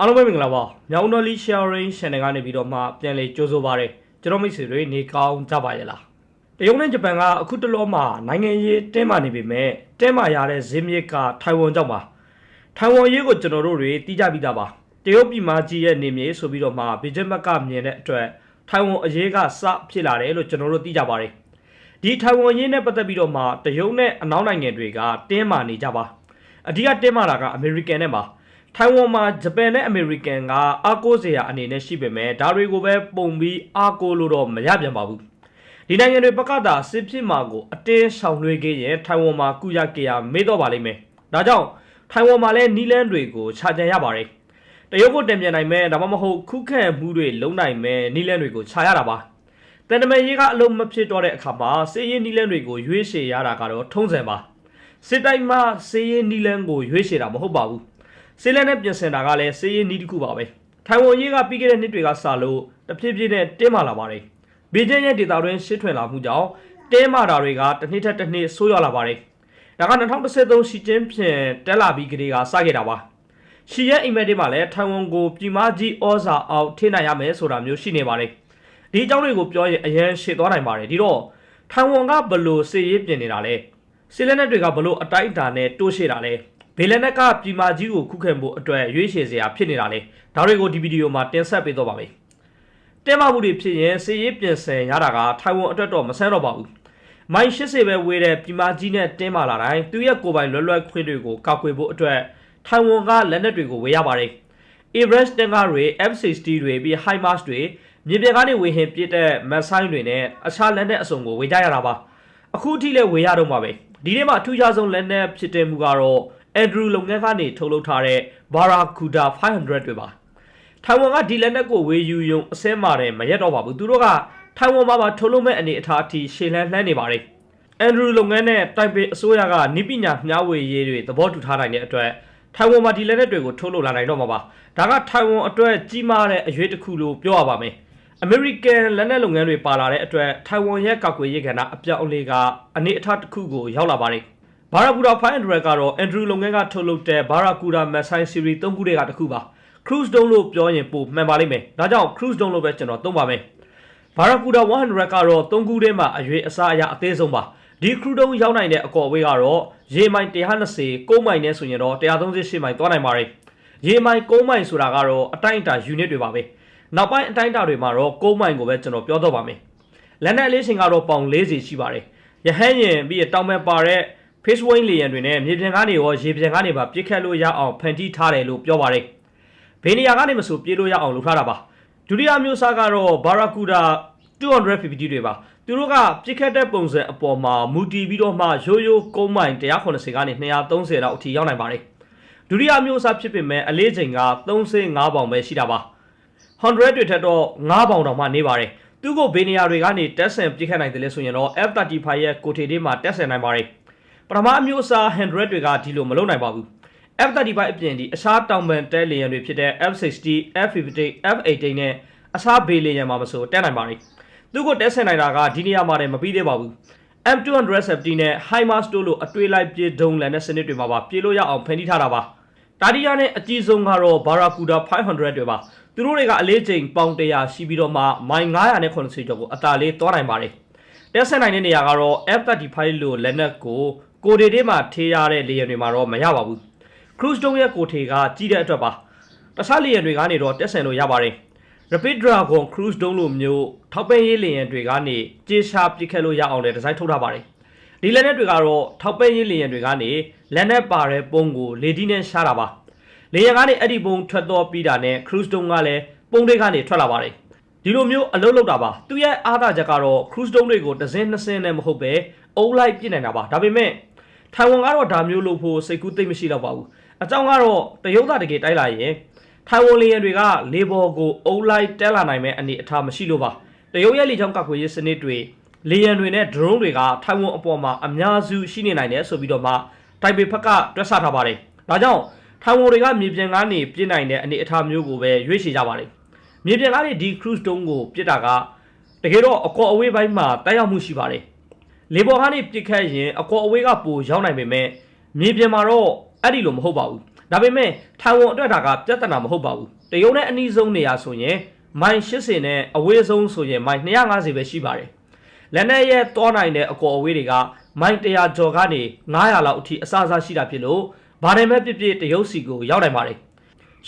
အားလုံးပဲမင်္ဂလာပါမြောင်တော်လီ sharing channel ကနေပြီးတော့မှပြန်လေကြိုးဆိုပါရယ်ကျွန်တော်မိတ်ဆွေတွေနေကောင်းကြပါရဲ့လားတရုတ်နဲ့ဂျပန်ကအခုတလောမှာနိုင်ငံရေးတင်းမာနေပေမဲ့တင်းမာရတဲ့ဇင်းမြစ်ကထိုင်ဝမ်ကြောင့်ပါထိုင်ဝမ်ရေးကိုကျွန်တော်တို့တွေတီးကြပြီးသားပါတရုတ်ပြည်မကြီးရဲ့နေမြေဆိုပြီးတော့မှဗီဂျင်ဘက်ကမြင်တဲ့အတွက်ထိုင်ဝမ်အရေးကစဖြစ်လာတယ်လို့ကျွန်တော်တို့သိကြပါတယ်ဒီထိုင်ဝမ်ရေးနဲ့ပတ်သက်ပြီးတော့မှတရုတ်နဲ့အနောက်နိုင်ငံတွေကတင်းမာနေကြပါအဓိကတင်းမာတာကအမေရိကန်နဲ့ပါ ထိုင်ဝမ်မှာဂျပန်နဲ့အမေရိကန်ကအားကိုးစရာအနေနဲ့ရှိပေမဲ့ဒါတွေကိုပဲပုံပြီးအားကိုးလို့တော့မရပြန်ပါဘူးဒီနိုင်ငံတွေဘက်ကသာစစ်ဖြစ်မှာကိုအတင်းဆောင်လွှဲခဲ့ရင်ထိုင်ဝမ်မှာကုရကေရမေးတော့ပါလိမ့်မယ်ဒါကြောင့်ထိုင်ဝမ်မှာလည်းနီလန်းတွေကိုခြာကြံရပါတယ်တရုတ်ကိုတင်ပြနိုင်မဲ့ဒါမှမဟုတ်ခုခံမှုတွေလုံးနိုင်မဲ့နီလန်းတွေကိုခြာရတာပါတန်တမန်ရေးကအလုံးမဖြစ်တော့တဲ့အခါမှာစေရင်နီလန်းတွေကိုရွေးချယ်ရတာကတော့ထုံးစံပါစစ်တိုင်းမှာစေရင်နီလန်းကိုရွေးချယ်တာမဟုတ်ပါဘူး ဆေးလက်နဲ့ပြင်ဆင်တာကလည်းဆေးရင်းနီးတစ်ခုပါပဲထိုင်ဝမ်ရေးကပြီးခဲ့တဲ့နှစ်တွေကစလို့တဖြည်းဖြည်းနဲ့တင်းမာလာပါတယ်ဘေကျင်းရဲ့ဒေတာတွင်ရှစ်ထွင်လာမှုကြောင့်တင်းမာတာတွေကတစ်နှစ်ထက်တစ်နှစ်ဆိုးရွားလာပါတယ်ဒါက2013ရှီကျင်းဖြင့်တက်လာပြီးကလေးကစခဲ့တာပါရှီရဲ့အိမ်မက်တွေမှာလည်းထိုင်ဝမ်ကိုပြည်မကြီးဩဇာအောက်ထိနိုင်ရမယ်ဆိုတာမျိုးရှိနေပါတယ်ဒီအကြောင်းတွေကိုပြောရင်အရင်ရှေ့သွားနိုင်ပါတယ်ဒီတော့ထိုင်ဝမ်ကဘလို့စေရေးပြင်နေတာလဲစီလက်နက်တွေကဘလို့အတိုင်းအတာနဲ့တိုးရှေ့တာလဲ ဘေလန်နက်ကပြည်မာကြီးကိုခုခံဖို့အတွက်ရွေးချယ်စရာဖြစ်နေတာလေဒါတွေကိုဒီဗီဒီယိုမှာတင်ဆက်ပေးတော့ပါမယ်တဲမမှုတွေဖြစ်ရင်စီရေးပြင်ဆင်ရတာကထိုင်ဝမ်အတွက်တော့မဆန်းတော့ပါဘူးမိုင်80ပဲဝေးတဲ့ပြည်မာကြီးနဲ့တင်းမာလာတိုင်းသူရဲ့ကိုယ်ပိုင်လွယ်လွယ်ခွင့်တွေကိုကောက်ွယ်ဖို့အတွက်ထိုင်ဝမ်ကလက်နက်တွေကိုဝေရပါတယ် Everest တန်ကားတွေ F60 တွေပြီး HIMARS တွေမြေပြင်ကနေဝေဟင်ပြစ်တဲ့မက်ဆိုင်းတွေနဲ့အခြားလက်နက်အစုံကိုဝေကြရတာပါအခုထိလည်းဝေရတော့မှာပဲဒီနေ့မှာအထူးခြားဆုံးလက်နက်ဖြစ်တဲ့မူကတော့ Andrew လုပ်ငန်းကနေထုတ်လုပ်ထားတဲ့ Barracuda 500တွေပါထိုင်ဝမ်ကဒီလက်နက်ကိုဝေယူယုံအစဲမာတယ်မရက်တော့ပါဘူးသူတို့ကထိုင်ဝမ်မှာပါထုတ်လုပ်မဲ့အနေအထားအထိရှေ့လန်းလှမ်းနေပါတယ် Andrew လုပ်ငန်းနဲ့တိုင်ပေအစိုးရကနိပညာမျှဝေရေးတွေသဘောတူထားနိုင်တဲ့အတွက်ထိုင်ဝမ်မှာဒီလက်နက်တွေကိုထုတ်လုပ်လာနိုင်တော့မှာပါဒါကထိုင်ဝမ်အတွက်ကြီးမားတဲ့အရွေးတစ်ခုလို့ပြောရပါမယ်အမေရိကန်လက်နက်လုပ်ငန်းတွေပါလာတဲ့အတွက်ထိုင်ဝမ်ရဲ့ကောက်ွယ်ရေးကဏ္ဍအပြောင်းအလဲကအနေအထားတစ်ခုကိုရောက်လာပါတယ် ဘာရာကူဒါ500ကတော့ Andrew လုပ်ငန်းကထုတ်လုပ်တဲ့ Barracuda Missile Series 3ခုတည်းကတစ်ခုပါ Cruise Dome လို့ပြောရင်ပိုမှန်ပါလိမ့်မယ်ဒါကြောင့် Cruise Dome လို့ပဲကျွန်တော်သုံးပါမယ် Barracuda 100ကတော့3ခုတည်းမှာအရွေးအစားအရအသေးဆုံးပါဒီ Cruise Dome ရောက်နိုင်တဲ့အကော်အဝေးကတော့ရေမိုင်120 6မိုင်နဲ့ဆိုရင်တော့138မိုင်သွားနိုင်ပါတယ်ရေမိုင်6မိုင်ဆိုတာကတော့အတိုင်းအတာ unit တွေပါပဲနောက်ပိုင်းအတိုင်းအတာတွေမှာတော့6မိုင်ကိုပဲကျွန်တော်ပြောတော့ပါမယ်လက်နက်လေးရှင်ကတော့ပေါင်40ရှိပါတယ်ရဟန်းရင်ပြီးတောင်မဲ့ပါတဲ့ Fish Wing လေယာဉ်တွေနဲ့မြေပြင်ကနေရောရေပြင်ကနေပါပြစ်ခတ်လို့ရအောင်ဖန်တီးထားတယ်လို့ပြောပါတယ်။ဘေးနေရာကနေမဆိုပြေးလို့ရအောင်လုပ်ထားတာပါ။ဒုတိယမျိုးစားကတော့ Barracuda 250 တွေပါ။သူတို့ကပြစ်ခတ်တဲ့ပုံစံအပေါ်မှာမူတည်ပြီးတော့မှရိုးရိုးကုန်းမိုင်180ကနေ230လောက်အထိရောက်နိုင်ပါတယ်။ဒုတိယမျိုးစားဖြစ်ပေမဲ့အလေးချိန်က35ပေါင်ပဲရှိတာပါ။100တွေထက်တော့9ပေါင်တောင်မှနေပါတယ်။သူ့ကိုဘေးနေရာတွေကနေတက်ဆန်ပြစ်ခတ်နိုင်တယ်လေဆိုရင်တော့ F35 ရဲ့ကိုထေလေးမှာတက်ဆန်နိုင်ပါတယ်။ ပထမအမျိုးအစား100တွေကဒီလိုမလုပ်နိုင်ပါဘူး F35 အပြင်ဒီအခြားတောင်ပန်တဲလေယာဉ်တွေဖြစ်တဲ့ F60, F50, F80 နဲ့အခြားဘေးလေယာဉ်မှာမဆိုတက်နိုင်ပါလိမ့်သူကိုတက်ဆင်နိုင်တာကဒီနေရာမှာတည်းမပြီးသေးပါဘူး M270 နဲ့ HIMARS တို့လိုအတွေ့လိုက်ပြေဒုံလန်တဲ့စနစ်တွေမှာပါပြေလို့ရအောင်ဖန်တီးထားတာပါတာဒီယာနဲ့အကြီးဆုံးကတော့ Barracuda 500တွေပါသူတို့တွေကအလေးချိန်ပေါင်100ရှိပြီးတော့မှမိုင်980ကျော်ကိုအတာလေးသွားနိုင်ပါတယ်တက်ဆင်နိုင်တဲ့နေရာကတော့ F35 လို့လက်န က်ကိုကိုဒေတေးမှာထေးရတဲ့လေယာဉ်တွေမှာတော့မရပါဘူး cruise dome ရဲ့ကိုထေကကြီးတဲ့အတွက်ပါတခြားလေယာဉ်တွေကနေတော့တက်ဆင်လို့ရပါတယ် Rapid Dragon Cruise Dome လိုမျိုးထောက်ပံ့ရေးလေယာဉ်တွေကနေကြေရှာပစ်ခတ်လို့ရအောင်လည်းဒီဇိုင်းထုတ်ထားပါတယ်ဒီလက်နက်တွေကတော့ထောက်ပံ့ရေးလေယာဉ်တွေကနေလက်နက်ပါတဲ့ပုံကိုလေဒီနဲ့ရှားတာပါလေယာဉ်ကနေအဲ့ဒီပုံထွက်တော့ပြီးတာနဲ့ Cruise Dome ကလည်းပုံတွေကနေထွက်လာပါတယ်ဒီလိုမျိုးအလုပ်လုပ်တာပါသူရဲ့အားသာချက်ကတော့ cruise dome တွေကိုတစ်စင်းနှစ်စင်းနဲ့မဟုတ်ပဲအုပ်လိုက်ပြစ်နိုင်တာပါဒါပေမဲ့ ထိုင်ဝမ်ကတော့ဒါမျိုးလုပ်ဖို့စိတ်ကူးသိမ့်မရှိတော့ပါဘူးအကြောင်းကတော့တရုတ်သားတကယ်တိုက်လာရင်ထိုင်ဝမ်လေယာဉ်တွေကလေဘော်ကိုအုပ်လိုက်တက်လာနိုင်မဲ့အနေအထားမရှိလို့ပါတရုတ်ရဲ့လေကြောင်းကကွယ်ရေးစနစ်တွေလေယာဉ်တွေနဲ့ drone တွေကထိုင်ဝမ်အပေါ်မှာအများစုရှိနေနိုင်တယ်ဆိုပြီးတော့မှတိုင်ပေဖက်ကတွက်ဆထားပါတယ်ဒါကြောင့်ထိုင်ဝမ်တွေကမြေပြင်ကနေပြစ်နိုင်တဲ့အနေအထားမျိုးကိုပဲရွေးချယ်ကြပါတယ်မြေပြင်ကနေဒီ cruise dome ကိုပြစ်တာကတကယ်တော့အကော်အဝေးပိုင်းမှာတိုက်ရောက်မှုရှိပါတယ် လေဘော်ကနေပြစ်ခတ်ရင်အကော်အဝေးကပိုရောက်နိုင်ပေမဲ့မြေပြင်မှာတော့အဲ့ဒီလိုမဟုတ်ပါဘူးဒါပေမဲ့ထိုင်ဝမ်အတွက်ဒါကပြဿနာမဟုတ်ပါဘူးတရုတ်နဲ့အနီးဆုံးနေရာဆိုရင်မိုင်80နဲ့အဝေးဆုံးဆိုရင်မိုင်250ပဲရှိပါတယ်လက်နဲ့ရဲ့တောနိုင်တဲ့အကော်အဝေးတွေကမိုင်100ကျော်ကနေ900လောက်အထိအစအစရှိတာဖြစ်လို့ဘာတွေမဲ့ပြစ်ပြစ်တရုတ်စီကိုရောက်နိုင်ပါတယ်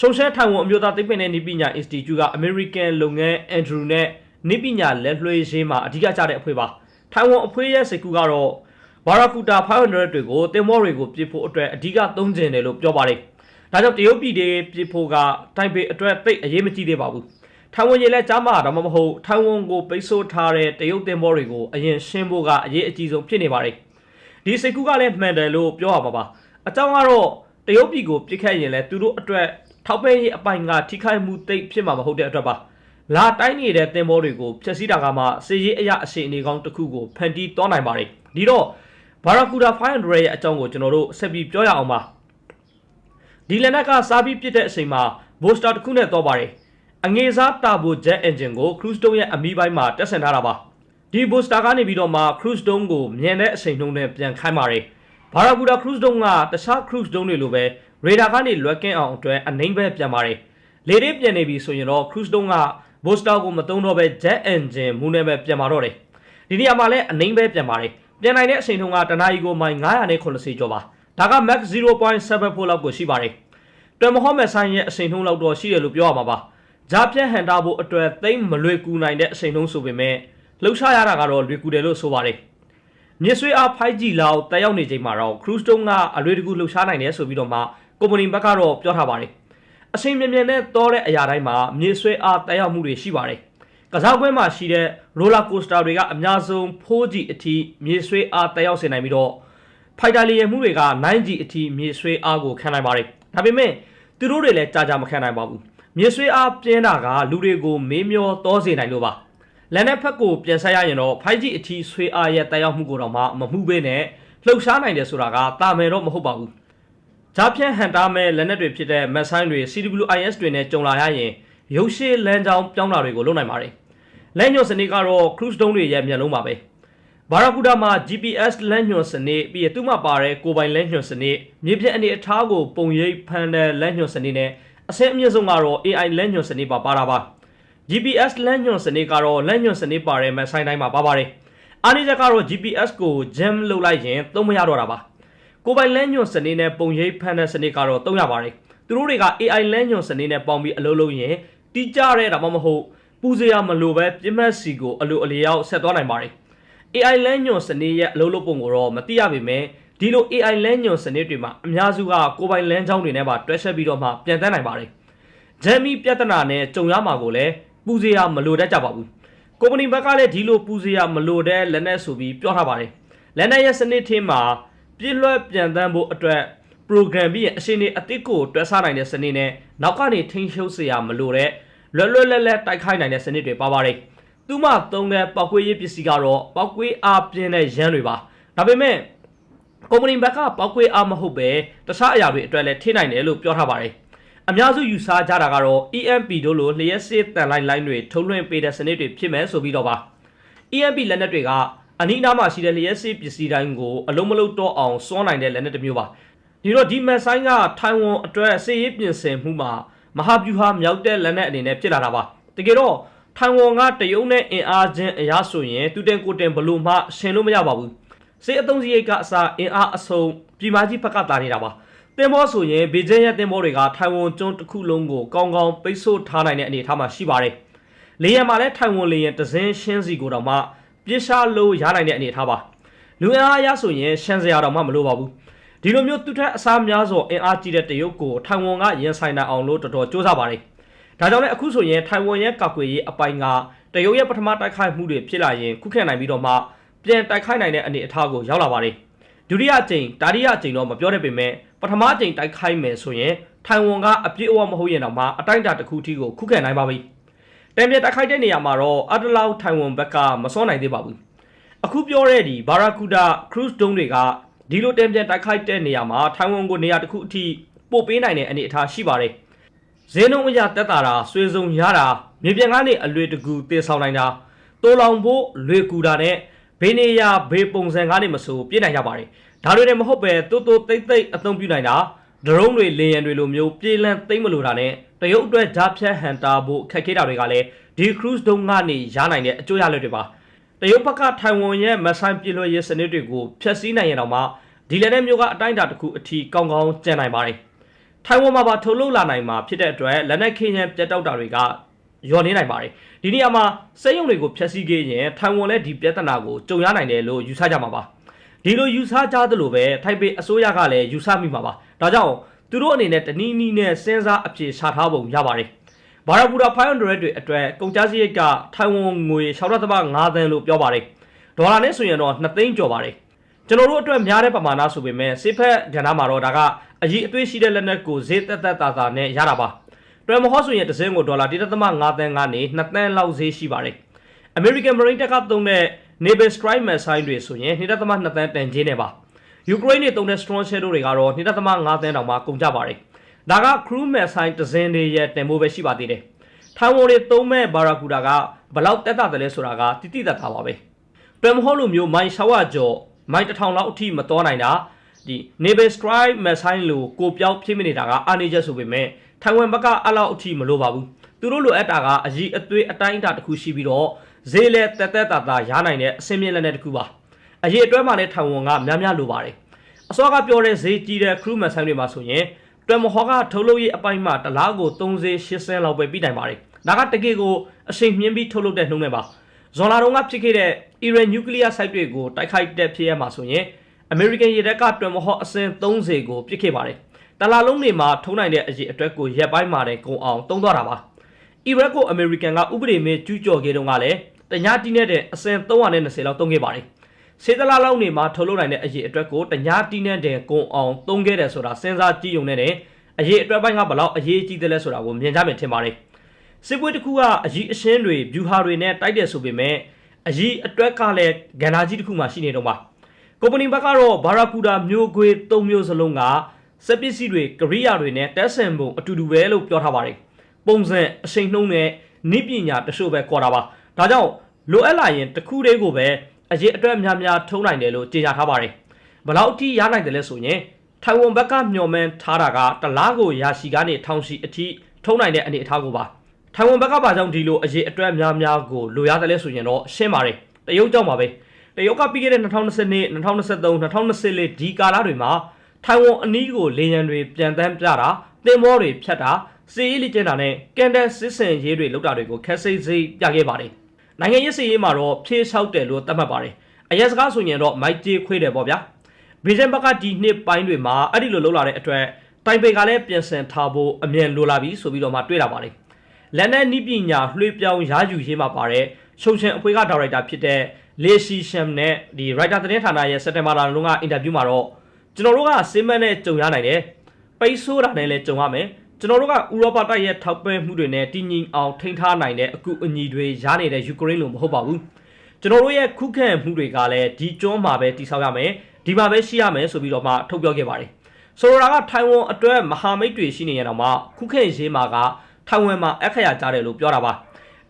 ဆုံရှဲထိုင်ဝမ်အမျိုးသားသိပ္ပံနဲ့နိပညာ Institute ကအမေရိကန်လုပ်ငန်းအန်ဒရူနဲ့နိပညာလက်လွှဲရေးမှာအဓိကကျတဲ့အဖွဲ့ပါ ထိုင်ဝမ်အဖွဲ့ရဲ့စိတ်ကူကတော့ဘာရာကူတာ500တွေကိုတင်မောတွေကိုပြစ်ဖို့အတွက်အဓိကသုံးကျင်တယ်လို့ပြောပါတယ်ဒါကြောင့်တရုတ်ပြည်တွေပြစ်ဖို့ကတိုင်ပေအတွက်သိအရေးမကြီးသေးပါဘူးထိုင်ဝမ်ရေလက်ကြားမှာဒါမှမဟုတ်ထိုင်ဝမ်ကိုပိတ်ဆို့ထားတဲ့တရုတ်တင်မောတွေကိုအရင်ရှင်းဖို့ကအရေးအကြီးဆုံးဖြစ်နေပါတယ်ဒီစိတ်ကူကလည်းမှန်တယ်လို့ပြောရပါပါအကြောင်းကတော့တရုတ်ပြည်ကိုပြစ်ခတ်ရင်လည်းသူတို့အတွက်ထောက်ပံ့ရေးအပိုင်ကထိခိုက်မှုတိတ်ဖြစ်မှာမဟုတ်တဲ့အတွက်ပါ လာတိုင်းနေတဲ့တင်မောတွေကိုဖျက်ဆီးတာကမှစီရေးအရာအရှိန်အနေကောင်းတစ်ခုကိုဖန်တီးသွားနိုင်ပါတယ်ဒီတော့ဘာရာကူဒါ500ရဲ့အကြောင်းကိုကျွန်တော်တို့ဆက်ပြီးပြောရအောင်ပါဒီလက်နက်ကစားပြီးပြစ်တဲ့အချိန်မှာဘိုစတာတစ်ခုနဲ့တော့ပါတယ်အငေစားတာဘိုဂျက်အင်ဂျင်ကို Cruise Dome ရဲ့အမီးပိုင်းမှာတက်ဆင်ထားတာပါဒီဘိုစတာကနေပြီးတော့မှ Cruise Dome ကိုမြန်တဲ့အချိန်နှုန်းနဲ့ပြန်ခိုင်းပါတယ်ဘာရာကူဒါ Cruise Dome ကတခြား Cruise Dome တွေလိုပဲရေဒါကနေလွက်ကင်းအောင်အတွက်အနှိမ့်ပဲပြန်ပါတယ်လေတွေပြန်နေပြီဆိုရင်တော့ Cruise Dome က Booster ကိုမသုံးတော့ပဲ Jet Engine မူနဲ့ပဲပြန်มาတော့တယ်ဒီနေရာမှာလည်းအနှိမ့်ပဲပြန်ပါတယ်ပြန်နိုင်တဲ့အချိန်ထုံးကတနာရီကိုမိုင်980ကျော်ပါဒါက max 0.74လောက်ကိုရှိပါတယ်တွယ်မဟော့မဲ့ဆိုင်ရဲ့အချိန်ထုံးလောက်တော့ရှိတယ်လို့ပြောရမှာပါဂျာပြန့်ဟန်တာဖို့အတွက်သိမ့်မလွယ်ကူနိုင်တဲ့အချိန်ထုံးဆိုပေမဲ့လှုပ်ရှားရတာကတော့လွယ်ကူတယ်လို့ဆိုပါတယ်မြစ်ဆွေးအား 5G လောက်တက်ရောက်နေချိန်မှာတော့ Cruise Dome ကအလွယ်တကူလှုပ်ရှားနိုင်တယ်ဆိုပြီးတော့မှကုမ္ပဏီဘက်ကတော့ပြောထားပါတယ် အချိန်မြင်မြန်နဲ့တောတဲ့အရာတိုင်းမှာမြေဆွဲအားတက်ရောက်မှုတွေရှိပါတယ်။ကစားပွဲမှာရှိတဲ့ roller coaster တွေကအများဆုံး 4G အထိမြေဆွဲအားတက်ရောက်စေနိုင်ပြီးတော့ fighter လေယာဉ်မှုတွေက 9G အထိမြေဆွဲအားကိုခံနိုင်ပါတယ်။ဒါပေမဲ့သူတို့တွေလည်းကြာကြာမခံနိုင်ပါဘူး။မြေဆွဲအားပြင်းတာကလူတွေကိုမေးမျောတောစေနိုင်လို့ပါ။လက်နဲ့ဖက်ကိုပြန်ဆက်ရရင်တော့ 5G အထိဆွဲအားရဲ့တက်ရောက်မှုကိုတော့မှမမှုဘဲနဲ့လှုပ်ရှားနိုင်တယ်ဆိုတာကတာမယ်တော့မဟုတ်ပါဘူး။ ဂျာဖြန့်ဟန်တာမဲ့လက်နက်တွေဖြစ်တဲ့မက်ဆိုင်တွေ CWIS တွေနဲ့ကြုံလာရရင်ရုပ်ရှည်လမ်းကြောင်းပြောင်းတာတွေကိုလုပ်နိုင်ပါတယ်။လက်ညွှန်စနစ်ကတော့ cruise တုံးတွေရဲ့မျက်လုံးပါပဲ။ဘာရာကူဒါမှာ GPS လက်ညွှန်စနစ်ပြီးရသူ့မှာပါတဲ့ကိုပိုင်လက်ညွှန်စနစ်မြေပြင်အနေအထားကိုပုံရိပ်ဖန်တဲ့လက်ညွှန်စနစ်နဲ့အဆင့်အမြင့်ဆုံးကတော့ AI လက်ညွှန်စနစ်ပါပါတာပါ။ GPS လက်ညွှန်စနစ်ကတော့လက်ညွှန်စနစ်ပါတဲ့မက်ဆိုင်တိုင်းမှာပါပါတယ်။အားနည်းချက်ကတော့ GPS ကို jam လုပ်လိုက်ရင်သုံးမရတော့တာပါ။ ကိုပိုင်လက်ညွှန်စနစ်နဲ့ပုံရိပ်ဖန်တဲ့စနစ်ကတော့သုံးရပါတယ်။သူတို့တွေက AI လက်ညွှန်စနစ်နဲ့ပေါင်းပြီးအလုပ်လုပ်ရင်တိကျတဲ့ဒါမှမဟုတ်ပူစရာမလိုပဲပြင်းမက်စီကိုအလိုအလျောက်ဆက်သွားနိုင်ပါတယ်။ AI လမ်းညွန်စနစ်ရဲ့အလုပ်လုပ်ပုံကိုတော့မသိရပေမဲ့ဒီလို AI လမ်းညွန်စနစ်တွေမှာအများစုကကိုယ်ပိုင်လမ်းကြောင်းတွေနဲ့ပါတွဲဆက်ပြီးတော့မှပြန်တန်းနိုင်ပါတယ်။ဂျမ်မီပြဿနာနဲ့ကြုံရမှာကိုလည်းပူစရာမလိုတတ်ကြပါဘူး။ကုမ္ပဏီဘက်ကလည်းဒီလိုပူစရာမလိုတဲ့လက်နက်ဆိုပြီးပြောထားပါတယ်။လက်နက်ရဲ့စနစ်ထင်းမှာ ပြည့်လွှဲပြန်တန်းဖို့အတွက် program ပြီးရင်အရှင်တွေအစ်စ်ကိုတွဲဆနိုင်တဲ့စနစ်နဲ့နောက်ကနေထိန်းချုပ်စရာမလိုတဲ့လွယ်လွယ်လဲလဲတိုက်ခိုက်နိုင်တဲ့စနစ်တွေပါပါတယ်။သူမှသုံးတဲ့ပောက်ကွေးရေးပစ္စည်းကတော့ပောက်ကွေးအားပြင်းတဲ့ရန်တွေပါ။ဒါပေမဲ့ကုမ္ပဏီဘက်ကပောက်ကွေးအားမဟုတ်ပဲတခြားအရာတွေအတွက်လည်းထိနိုင်တယ်လို့ပြောထားပါတယ်။အများစုယူဆကြတာကတော့ EMP တို့လိုလျှက်စစ်တန်လိုက်လိုင်းတွေထုတ်လွှင့်ပေးတဲ့စနစ်တွေဖြစ်မယ်ဆိုပြီးတော့ပါ။ EMP လက်နက်တွေက အနီးနားမှာရှိတဲ့လျှက်စစ်ပစ္စည်းတိုင်းကိုအလုံးမလုံးတော့အောင်စွန့်နိုင်တဲ့လက်နက်တစ်မျိုးပါ။ဒီတော့ဒီမက်ဆိုင်ကထိုင်ဝမ်အတွက်စစ်ရေးပြင်ဆင်မှုမှာမဟာဗျူဟာမြောက်တဲ့လက်နက်အနေနဲ့ဖြစ်လာတာပါတကယ်တော့ထိုင်ဝမ်ကတရုတ်နဲ့အင်အားချင်းအရာဆိုရင်တူတင်ကိုတင်ဘလို့မှရှင်လို့မရပါဘူးစေအသုံးစရိတ်ကအစားအင်အားအစုံပြည်မကြီးဘက်ကတာနေတာပါတင်မောဆိုရင်ဘေကျင်းရဲ့တင်မောတွေကထိုင်ဝမ်ကျွန်းတစ်ခုလုံးကိုကောင်းကောင်းပိတ်ဆို့ထားနိုင်တဲ့အနေအထားမှာရှိပါတယ်လေယာဉ်မှာလည်းထိုင်ဝမ်လေယာဉ်တစင်းရှင်းစီကိုတော့မှ ပြစ်ရှားလို့ရနိုင်တဲ့အနေအထားပါလူအင်အားအရဆိုရင်ရှမ်းစရာတော့မှမလိုပါဘူးဒီလိုမျိုးသူထက်အစားများစွာအင်အားကြီးတဲ့တရုတ်ကိုထိုင်ဝမ်ကရင်ဆိုင်နိုင်အောင်လို့တော်တော်စ조사ပါတယ်။ဒါကြောင့်လည်းအခုဆိုရင်ထိုင်ဝမ်ရဲ့ကာကွယ်ရေးအပိုင်းကတရုတ်ရဲ့ပထမတိုက်ခိုက်မှုတွေဖြစ်လာရင်ခုခံနိုင်ပြီးတော့မှပြန်တိုက်ခိုက်နိုင်တဲ့အနေအထားကိုရောက်လာပါတယ်။ဒုတိယကြိမ်တာရိယကြိမ်တော့မပြောတတ်ပေမဲ့ပထမကြိမ်တိုက်ခိုက်မယ်ဆိုရင်ထိုင်ဝမ်ကအပြည့်အဝမဟုတ်ရင်တော့မှအတိုင်းအတာတစ်ခုထိကိုခုခံနိုင်ပါပြီ။ တံပြတိုက်ခိုက်တဲ့နေရာမှာတော့အတလောက်ထိုင်ဝမ်ဘက်ကမစောနိုင်သေးပါဘူး။အခုပြောတဲ့ဒီဘာရာကူဒါခရုစ်ဒုံးတွေကဒီလိုတံပြန်တိုက်ခိုက်တဲ့နေရာမှာထိုင်ဝမ်ကိုနေရာတစ်ခုအထိပို့ပေးနိုင်တဲ့အနေအထားရှိပါတယ်။ဈေးနှုန်းအရတက်တာတာဆွေစုံရတာမြေပြင်ကနေအလွေတကူတည်ဆောင်နိုင်တာတိုးလောင်ဖို့လွေကူတာနဲ့ဘေးနေရဘေးပုံစံကားနေမဆိုပြည့်နိုင်ကြပါတယ်။ဒါတွေနဲ့မဟုတ်ပဲတိုးတိုးတိတ်တိတ်အသုံးပြုနိုင်တာ ဒရုန်းတွေလေယာဉ်တွေလိုမျိုးပြေးလန်းသိမ့်မလို့တာနဲ့တရုတ်အတွက်ဂျားဖြတ်ဟန်တာဖို့ခက်ခဲတာတွေကလည်းဒီ cruise တုံးကနေရနိုင်တဲ့အကျိုးရလဒ်တွေပါတရုတ်ဘက်ကထိုင်ဝမ်ရဲ့မဆိုင်ပြည်လွှတ်ရေးစနစ်တွေကိုဖျက်ဆီးနိုင်ရတော့မှဒီလည်းတဲ့မျိုးကအတိုင်းအတာတစ်ခုအထိကောင်းကောင်းကျန်နိုင်ပါတယ်ထိုင်ဝမ်မှာပါထုတ်လုပ်လာနိုင်မှာဖြစ်တဲ့အတွက်လက်နက်ခင်းရန်ပြတ်တောက်တာတွေကညော်နေနိုင်ပါတယ်ဒီနေရာမှာစက်ရုံတွေကိုဖျက်ဆီးခဲ့ရင်ထိုင်ဝမ်လည်းဒီပြဿနာကိုကြုံရနိုင်တယ်လို့ယူဆကြမှာပါဒီလိုယူဆကြသလိုပဲထိုင်ပေအစိုးရကလည်းယူဆမိမှာပါ ဒါကြောင့်သူတို့အနေနဲ့တနည်းနည်းနဲ့စဉ်းစားအပြေရှာထားပုံရပါတယ်ဘာရာဘူရာ500တွေအတွက်ကုန်ကျစရိတ်ကထိုင်ဝမ်ငွေ6.5သန်းလို့ပြောပါတယ်ဒေါ်လာနဲ့ဆိုရင်တော့2သိန်းကျော်ပါတယ်ကျွန်တော်တို့အတွက်များတဲ့ပမာဏဆိုပေမဲ့စစ်ဖက်ကဏ္ဍမှာတော့ဒါကအကြီးအသွေးရှိတဲ့လက်နက်ကိုဈေးသက်သက်သာသာနဲ့ရတာပါတွယ်မဟောဆိုရင်တစ်စင်းကိုဒေါ်လာ1.5သန်းကနေ2သန်းလောက်ဈေးရှိပါတယ်။ American Marine တပ်ကသုံးတဲ့ Naval Strike Missile တွေဆိုရင်2.2သန်းတန်ကြေးနဲ့ပါ။ Ukraine တွေသုံးတဲ့ Storm Shadow တွေကတော့2.5သန်းတောင်မှကုန်ကြပါတယ်။ဒါက Crew Missile တစ်စင်းတွေရဲ့တန်ဖိုးပဲရှိပါသေးတယ်။ထိုင်ဝမ်တွေသုံးမဲ့ Barracuda ကဘလောက်တက်တာတယ်လဲဆိုတာကတိတိတတ်တာပါပဲ။တွယ်မဟောလိုမျိုးမိုင်600ကျော်မိုင်1000လောက်အထိမတော်နိုင်တာဒီ Naval Strike Missile လို့ကိုပြောက်ဖြစ်မနေတာကအာနေချက်ဆိုပေမဲ့ထိုင်ဝမ်ဘက်ကအလောက်အထိမလိုပါဘူးသူတို့လိုအပ်တာကအကြီးအသွေးအတိုင်းအတာတစ်ခုရှိပြီးတော့ဈေးလဲတက်တက်တာတာရနိုင်တဲ့အစင်းမြင့်လက်နဲ့တစ်ခုပါ အရေးအတွဲမှာလည်းထိုင်ဝမ်ကများများလိုပါတယ်အစောကပြောတဲ့ဈေးကြီးတဲ့ crew man ဆိုင်တွေမှာဆိုရင်တွယ်မဟောကထုတ်လုပ်ရေးအပိုင်းမှာတစ်လားကို30 80လောက်ပဲပြီးနိုင်ပါတယ်ဒါကတကယ်ကိုအချိန်မြင့်ပြီးထုတ်လုပ်တဲ့နှုန်းနဲ့ပါဇွန်လတုန်းကဖြစ်ခဲ့တဲ့ Iran nuclear site တွေကိုတိုက်ခိုက်တဲ့ဖြစ်ရမှာဆိုရင် American ရေတပ်ကတွယ်မဟောအစင်း30ကိုပြစ်ခဲ့ပါတယ်တလာလုံးတွေမှာထုံးနိုင်တဲ့အရေးအတွက်ကိုရက်ပိုင်းမှာတည်းကုံအောင်တုံးသွားတာပါအီရတ်ကိုအမေရိကန်ကဥပဒေမဲ့ကျူးကျော်ခဲ့တုန်းကလည်းတညာတီးနေတဲ့အစင်320လောက်တုံးခဲ့ပါတယ် စေတလာလောက်နေမှာထုတ်လုပ်နိုင်တဲ့အရေးအတွက်ကိုတညာတီးနေတဲ့ကုံအောင်တုံးခဲ့တယ်ဆိုတာစဉ်းစားကြည့်ုံနဲ့တည်းအရေးအတွက်ပိုင်းကဘလောက်အရေးကြီးတယ်လဲဆိုတာကိုမြင်ကြမယ်ထင်ပါတယ်စစ်ပွဲတစ်ခုကအရေးအရှင်းတွေဗျူဟာတွေနဲ့တိုက်တယ်ဆိုပေမဲ့အရေးအတွက်ကလည်းဂန္ဓာကြီးတစ်ခုမှရှိနေတော့ပါကုမ္ပဏီဘက်ကတော့ဘာရာကူဒါမျိုးခွေ၃မျိုးစလုံးကစက်ပစ္စည်းတွေကရိယာတွေနဲ့တက်ဆန်ပုံအတူတူပဲလို့ပြောထားပါတယ်ပုံစံအချိန်နှုံးနဲ့နိပညာတချို့ပဲခေါ်တာပါဒါကြောင့်လိုအပ်လာရင်တစ်ခုတည်းကိုပဲ အရေးအတွက်များများထုံးနိုင်တယ်လို့ကြေညာထားပါတယ်ဘလောက်အထိရနိုင်တယ်လဲဆိုရင်ထိုင်ဝမ်ဘက်ကမျှော်မှန်းထားတာကတလားကိုရာရှိကနေထောင်ရှိအထိထုံးနိုင်တဲ့အနေအထားကိုပါထိုင်ဝမ်ဘက်ကဘာကြောင့်ဒီလိုအရေးအတွက်များများကိုလိုရတယ်လဲဆိုရင်တော့ရှင်းပါတယ်တရုတ်ကြောင့်ပါပဲတရုတ်ကပြီးခဲ့တဲ့2020 2023 2024ဒီကာလတွေမှာထိုင်ဝမ်အနီးကိုလေယာဉ်တွေပြန်တန်းပြတာတင်မောတွေဖြတ်တာစီးရီးလိကျင်းတာနဲ့ကန်တက်စစ်စင်ရေးတွေလောက်တာတွေကိုခက်စိတ်စိတ်ပြခဲ့ပါတယ် နိုင်ငံရေးစီးရေးမှာတော့ဖြေးလျှောက်တယ်လို့သတ်မှတ်ပါတယ်အရက်စကားဆိုရင်တော့မိုက်ကျေးခွေးတယ်ပေါ့ဗျာဘေဂျန်ဘက်ကဒီနှစ်ပိုင်းတွေမှာအဲ့ဒီလိုလောက်လာတဲ့အတွက်တိုင်ပေကလည်းပြင်ဆင်ထားဖို့အမြန်လိုလာပြီဆိုပြီးတော့မှတွေ့လာပါတယ်လက်နက်နီးပညာလွှေးပြောင်းရာယူရေးမှာပါတဲ့ရှုံချင်အဖွဲ့ကဒါရိုက်တာဖြစ်တဲ့လေရှီရှမ်နဲ့ဒီရိုက်တာသတင်းဌာနရဲ့စက်တင်ဘာလလုံးကအင်တာဗျူးမှာတော့ကျွန်တော်တို့ကစေးမန်းနဲ့ကြုံရနိုင်တယ်ပိတ်ဆိုးတာနဲ့လည်းကြုံရမယ် ကျွန်တော်တို့ကဥရောပတိုက်ရဲ့ထောက်ပံ့မှုတွေနဲ့တည်ငြိမ်အောင်ထိန်းထားနိုင်တဲ့အကူအညီတွေရနေတဲ့ယူကရိန်းလိုမဟုတ်ပါဘူးကျွန်တော်တို့ရဲ့ခုခံမှုတွေကလည်းဒီကျွန်းမှာပဲတိဆောက်ရမယ်ဒီမှာပဲရှိရမယ်ဆိုပြီးတော့မှထုတ်ပြောခဲ့ပါတယ်ဆိုလိုတာကထိုင်ဝမ်အတွက်မဟာမိတ်တွေရှိနေရတော့မှခုခံရေးမှာကထိုင်ဝမ်မှာအခရာကြားတယ်လို့ပြောတာပါ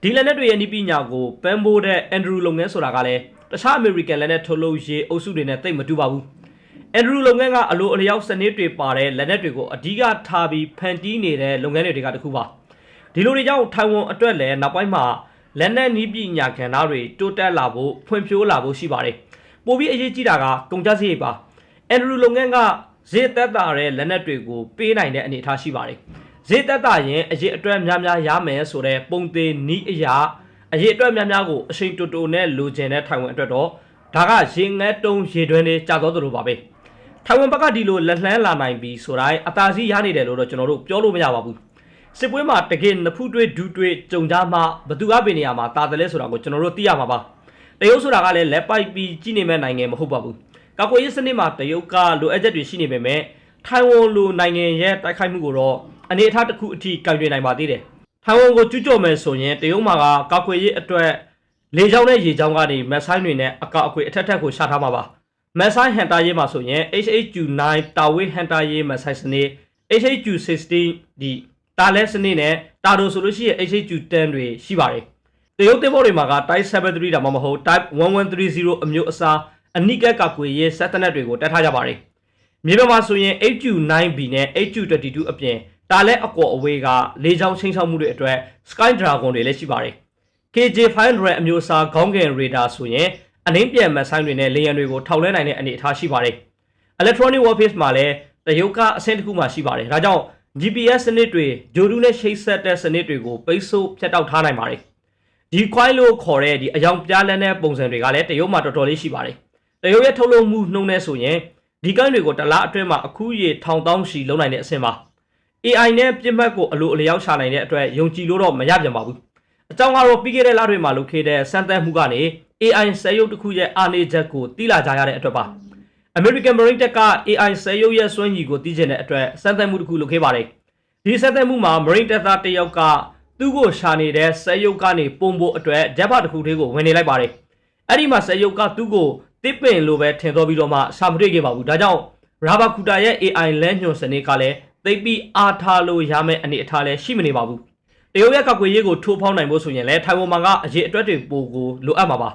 ဒီလက်နက်တွေရဲ့နီးပညာကိုပန်းပိုးတဲ့အန်ဒရူလုပ်ငန်းဆိုတာကလည်းတခြားအမေရိကန်လက်နက်ထုတ်လုပ်ရေးအုပ်စုတွေနဲ့တိတ်မတူပါဘူး အန်ဒရူလုပ်ငန်းကအလိုအလျောက်စနစ်တွေပါတဲ့လက်နက်တွေကိုအဓိကထားပြီးဖန်တီးနေတဲ့လုပ်ငန်းတွေကတခုပါဒီလိုတွေကြောင့်ထိုင်ဝမ်အတွက်လည်းနောက်ပိုင်းမှာလက်နက်နီးပညာကဏ္ဍတွေတိုးတက်လာဖို့ဖွံ့ဖြိုးလာဖို့ရှိပါတယ်ပိုပြီးအရေးကြီးတာကကုန်ကျစရိတ်ပါအန်ဒရူလုပ်ငန်းကဈေးသက်သာတဲ့လက်နက်တွေကိုပေးနိုင်တဲ့အနေအထားရှိပါတယ်ဈေးသက်သာရင်အရေးအတွက်များများရမယ်ဆိုတဲ့ပုံသေးနီးအရာအရေးအတွက်များများကိုအချိန်တူတူနဲ့လိုချင်တဲ့ထိုင်ဝမ်အတွက်တော့ဒါကရေငတ်တုံးရေတွင်းလေးကြာတော့သလိုပါပဲ ထိုင်ဝမ်ဘက်ကဒီလိုလက်လှမ်းလာနိုင်ပြီဆိုတိုင်းအသာစီးရနေတယ်လို့တော့ကျွန်တော်တို့ပြောလို့မရပါဘူးစစ်ပွဲမှာတကယ်နဖူးတွေးဒူးတွေးကြုံကြမှဘသူကပင်နေရာမှာတာတယ်လဲဆိုတာကိုကျွန်တော်တို့သိရမှာပါတရုတ်ဆိုတာကလည်းလက်ပိုက်ပြီးကြီးနေမဲ့နိုင်ငံမဟုတ်ပါဘူးကာကွယ်ရေးစနစ်မှာတရုတ်ကလိုအပ်ချက်တွေရှိနေပေမဲ့ထိုင်ဝမ်လိုနိုင်ငံရဲ့တိုက်ခိုက်မှုကိုတော့အနေအထားတစ်ခုအထိကြိုင်တွင်နိုင်ပါသေးတယ်ထိုင်ဝမ်ကိုကျူးကျော်မယ်ဆိုရင်တရုတ်မှာကကာကွယ်ရေးအတွက်လေကြောင်းနဲ့ရေကြောင်းကနေမက်ဆိုင်းတွေနဲ့အကောက်အကွေအထက်ထက်ကိုရှာထားမှာပါ မက်ဆိုင်းဟန်တာရေးမှာဆိုရင် HHQ9 တာဝေးဟန်တာရေးမက်ဆိုင်းစနစ် HHQ16 ဒီတာလဲစနစ်နဲ့တာဒိုဆိုလို့ရှိရင် HHQ10 တွေရှိပါတယ်တရုတ်တင်ဘောတွေမှာက Type 73ဒါမှမဟုတ် Type 1130အမျိုးအစားအနိကကာကွယ်ရေးစက်တနက်တွေကိုတက်ထားကြပါတယ်မြေပြင်မှာဆိုရင် HU9B နဲ့ HU22 အပြင်တားလက်အကော်အဝေးကလေကြောင်းချင်းချောက်မှုတွေအတွက် Sky Dragon တွေလည်းရှိပါတယ် KJ500 အမျိုးအစားခေါင်းကင်ရေဒါဆိုရင် အနှင်းပြန်မတ်ဆိုင်တွေနဲ့လေယာဉ်တွေကိုထောက်လဲနိုင်တဲ့အနေအထားရှိပါတယ် Electronic Warfare မှာလည်းတရုတ်ကအဆင့်တစ်ခုမှရှိပါတယ်ဒါကြောင့် GPS စနစ်တွေဂျိုဒူးနဲ့ချိတ်ဆက်တဲ့စနစ်တွေကိုပိတ်ဆို့ဖြတ်တောက်ထားနိုင်ပါတယ်ဒီ coil လို့ခေါ်တဲ့ဒီအယောင်ပြားလန်းတဲ့ပုံစံတွေကလည်းတရုတ်မှာတော်တော်လေးရှိပါတယ်တရုတ်ရဲ့ထုတ်လုပ်မှုနှုန်းနဲ့ဆိုရင်ဒီကိုင်းတွေကိုတစ်လားအတွင်းမှာအခုရေထောင်တောင်းရှီလုံးနိုင်တဲ့အဆင့်ပါ AI နဲ့ပြစ်မှတ်ကိုအလိုအလျောက်ရှာနိုင်တဲ့အတွက်ယုံကြည်လို့တော့မရပြန်ပါဘူးအကြောင်းကတော့ပြီးခဲ့တဲ့လတွေမှာလုပ်ခဲ့တဲ့စမ်းသပ်မှုကနေ AI ဆဲရုပ်တစ်ခုရဲ့အားနည်းချက်ကိုသိလာကြရတဲ့အတွက်ပါ American Marine Tech က AI ဆဲရုပ်ရဲ့စွမ်းရည်ကိုသိချင်တဲ့အတွက်စမ်းသပ်မှုတစ်ခုလုပ်ခဲ့ပါတယ်ဒီစမ်းသပ်မှုမှာ Marine Tech သားတစ်ယောက်ကသူ့ကိုရှာနေတဲ့ဆဲရုပ်ကနေပုံဖို့အတွက်ဂျက်ပါတစ်ခုသေးကိုဝင်နေလိုက်ပါတယ်အဲ့ဒီမှာဆဲရုပ်ကသူ့ကိုတစ်ပင်လိုပဲထင်တော်ပြီးတော့မှရှာမတွေ့ခဲ့ပါဘူးဒါကြောင့်ရာဘာကူတာရဲ့ AI လမ်းညွှန်စနစ်ကလည်းသိပ်ပြီးအားထားလို့ရမယ့်အနေအထားလည်းရှိမနေပါဘူးတရုတ်ရဲ့ကောက်ွယ်ရေးကိုထိုးဖောက်နိုင်ဖို့ဆိုရင်လည်းထိုင်ဝမ်မှာကအရေးအတွက်တွေပိုကိုလိုအပ်မှာပါ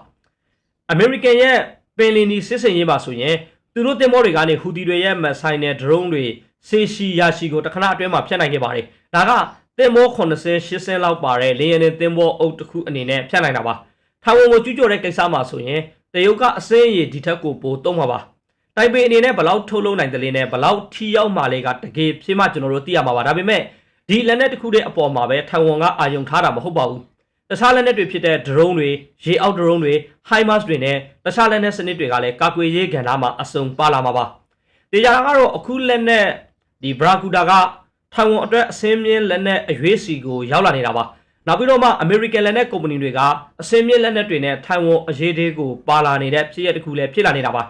အမေရိကန်ရဲ့ပင်လင်နီစစ်စင်ရေးပါဆိုရင်သူတို့တင်မောတွေကနေဟူဒီတွေရဲ့မဆိုင်နဲ့ဒရုန်းတွေဆေးရှိရရှိကိုတခဏအတွင်းမှာဖျက်နိုင်ခဲ့ပါတယ်ဒါကတင်မော80 80လောက်ပါတဲ့လေယာဉ်နဲ့တင်မောအုပ်တစ်ခုအနေနဲ့ဖျက်နိုင်တာပါထိုင်ဝမ်ကိုကျူးကျော်တဲ့ကိစ္စမှာဆိုရင်တရုတ်ကအစင်းရည်ဒီထက်ကိုပိုသုံးမှာပါတိုင်ပေအနေနဲ့ဘလောက်ထုတ်လုပ်နိုင်တယ်လဲနဲ့ဘလောက်ထီရောက်မှလဲကတကယ်ဖြစ်မှကျွန်တော်တို့သိရမှာပါဒါပေမဲ့ဒီလက်နက်တစ်ခုတည်းအပေါ်မှာပဲထိုင်ဝမ်ကအာယုံထားတာမဟုတ်ပါဘူး တခြားလက်နက်တွေဖြစ်တဲ့ drone တွေရေအောက် drone တွေ HIMARS တွေနဲ့တခြားလက်နက်စနစ်တွေကလည်းကာကွယ်ရေးကဏ္ဍမှာအစုံပါလာမှာပါတေချာကတော့အခုလက်နက်ဒီ Bracuda ကထိုင်ဝမ်အတွက်အစင်းမြင့်လက်နက်အရွေးစီကိုရောက်လာနေတာပါနောက်ပြီးတော့မှ American လက်နက်ကုမ္ပဏီတွေကအစင်းမြင့်လက်နက်တွေနဲ့ထိုင်ဝမ်အရေးသေးကိုပါလာနေတဲ့ဖြစ်ရပ်တစ်ခုလည်းဖြစ်လာနေတာပါ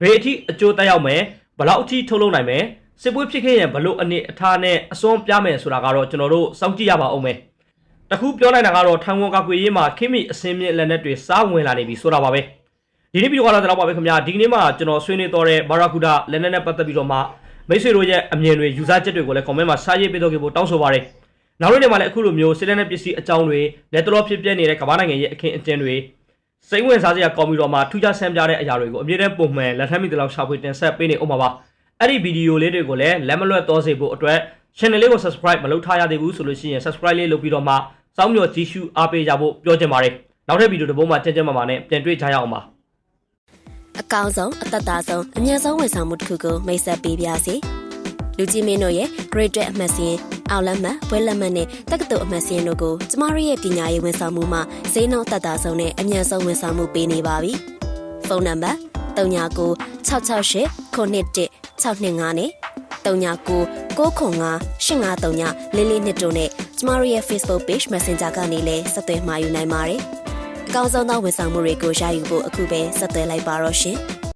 ဘယ်အထိအကျိုးတက်ရောက်မယ်ဘလောက်အထိထုတ်လုပ်နိုင်မယ်စစ်ပွဲဖြစ်ခဲ့ရင်ဘလို့အနေအထားနဲ့အစွန်းပြမယ်ဆိုတာကတော့ကျွန်တော်တို့စောင့်ကြည့်ရပါအောင်မယ် တခုပြောနိုင်တာကတော့ထိုင်ဝမ်ကကွေရေးမှာခိမိအစင်းမြင့်လက်နက်တွေစားဝင်လာနေပြီဆိုတာပါပဲဒီနေ့ဗီဒီယိုကတော့ဒီလောက်ပါပဲခင်ဗျာဒီနေ့မှာကျွန်တော်ဆွေးနွေးတော့တဲ့ဘာရာကူဒါလက်နက်နဲ့ပတ်သက်ပြီးတော့မှမိတ်ဆွေတို့ရဲ့အမြင်တွေယူဆချက်တွေကိုလည်း comment မှာစာရေးပေးတော့ကြဖို့တောင်းဆိုပါရစေနောက်နေ့တွေမှာလည်းအခုလိုမျိုးစစ်တပ်နဲ့ပစ္စည်းအကြောင်းတွေလက်တော်ဖြစ်ပြနေတဲ့ကမ္ဘာနိုင်ငံရဲ့အခင်းအကျင်းတွေစိတ်ဝင်စားစရာကောင်းပြီးတော့မှထူးခြားဆန်းပြတဲ့အရာတွေကိုအမြဲတမ်းပုံမှန်လက်ထပ်မိတဲ့လောက်ရှာဖွေတင်ဆက်ပေးနေအောင်ပါပါအဲ့ဒီဗီဒီယိုလေးတွေကိုလည်းလက်မလွတ်တော့စေဖို့အတွက် channel လေးကို subscribe မလုပ်ထားရသေးဘူးဆိုလို့ရှိရင် subscribe လေးလုပ်ပြီးတော့မှ စောင်းမျှော်ကြည့်ရှုအားပေးကြဖို့ပြောချင်ပါတယ်နောက်ထပ်ဗီဒီယိုတစ်ပုဒ်မှာကြင်ကြင်မာမာနဲ့ပြန်တွေ့ကြရအောင်ပါအကောင်းဆုံးအသက်သာဆုံးအမြတ်ဆုံးဝန်ဆောင်မှုတစ်ခုကိုမိတ်ဆက်ပေးပါစီလူကြီးမင်းတို့ရဲ့ Great အမှတ်စဉ်အောင်လက်မှတ်ဘွဲလက်မှတ်နဲ့တက္ကသိုလ်အမှတ်စဉ်တို့ကိုကျမတို့ရဲ့ပညာရေးဝန်ဆောင်မှုမှာဈေးနှုန်းသက်သာဆုံးနဲ့အမြတ်ဆုံးဝန်ဆောင်မှုပေးနေပါပြီဖုန်းနံပါတ်39 668 911 625နဲ့ 39 995 853လေးလေးနှစ်တို့နဲ့ကျမတို့ရဲ့ Facebook Page Messenger ကနေလည်းဆက်သွယ်မှာယူနိုင်ပါတယ်အကောင်းဆုံးသောဝန်ဆောင်မှုတွေကိုရယူဖို့အခုပဲဆက်သွယ်လိုက်ပါတော့ရှင်။